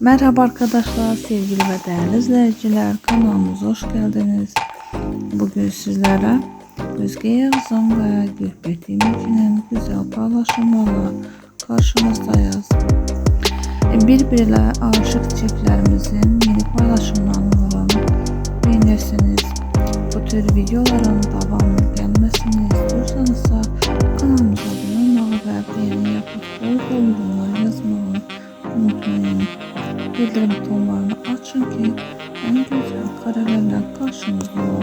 Merhaba arkadaşlar, sevgili ve değerli izleyiciler. Kanalımıza hoş geldiniz. Bugün sizlere Özge Yağız'ın ve Gülbet İmici'nin güzel paylaşımlarla karşınızdayız. Birbirine aşık çiftlerimizin yeni paylaşımlarını beğenirsiniz. Bu tür videoların devamlı bildirim butonlarını açın ki en güzel karelerle karşınızda olun.